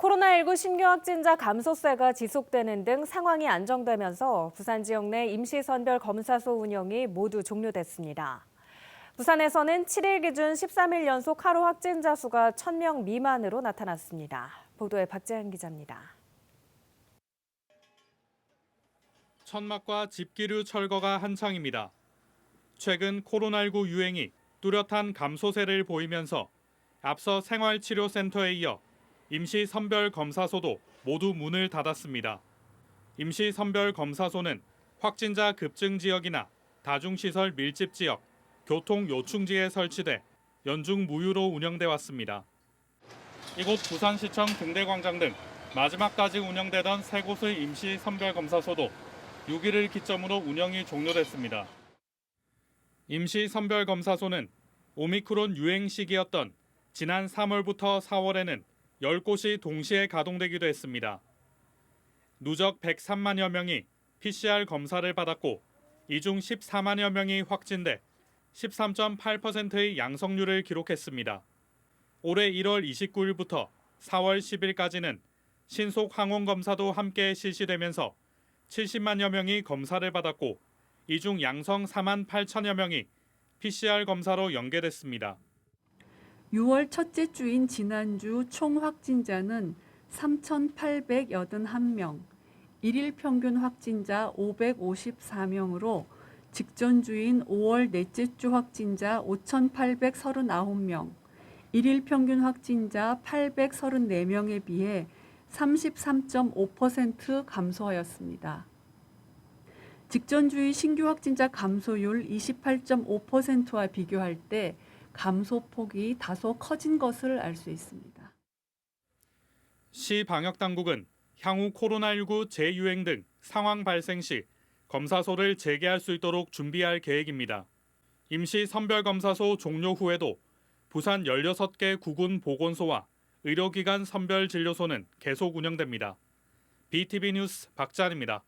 코로나19 신규 확진자 감소세가 지속되는 등 상황이 안정되면서 부산 지역 내 임시선별 검사소 운영이 모두 종료됐습니다. 부산에서는 7일 기준 13일 연속 하루 확진자 수가 1000명 미만으로 나타났습니다. 보도에 박재현 기자입니다. 천막과 집기류 철거가 한창입니다. 최근 코로나19 유행이 뚜렷한 감소세를 보이면서 앞서 생활치료센터에 이어 임시 선별 검사소도 모두 문을 닫았습니다. 임시 선별 검사소는 확진자 급증 지역이나 다중시설 밀집 지역, 교통 요충지에 설치돼 연중 무휴로 운영돼 왔습니다. 이곳 부산시청 등대광장 등 마지막까지 운영되던 세 곳의 임시 선별 검사소도 6일을 기점으로 운영이 종료됐습니다. 임시 선별 검사소는 오미크론 유행 시기였던 지난 3월부터 4월에는 10곳이 동시에 가동되기도 했습니다. 누적 103만여 명이 PCR 검사를 받았고 이 중 14만여 명이 확진돼 13.8%의 양성률을 기록했습니다. 올해 1월 29일부터 4월 10일까지는 신속 항원 검사도 함께 실시되면서 70만여 명이 검사를 받았고 이 중 양성 4만 8천여 명이 PCR 검사로 연계됐습니다. 6월 첫째 주인 지난주 총 확진자는 3,881명, 일일 평균 확진자 554명으로 직전 주인 5월 넷째 주 확진자 5,839명, 일일 평균 확진자 834명에 비해 33.5% 감소하였습니다. 직전 주의 신규 확진자 감소율 28.5%와 비교할 때 감소폭이 다소 커진 것을 알 수 있습니다. 시 방역 당국은 향후 코로나19 재유행 등 상황 발생 시 검사소를 재개할 수 있도록 준비할 계획입니다. 임시 선별 검사소 종료 후에도 부산 16개 구군 보건소와 의료기관 선별 진료소는 계속 운영됩니다. BTV 뉴스 박찬입니다.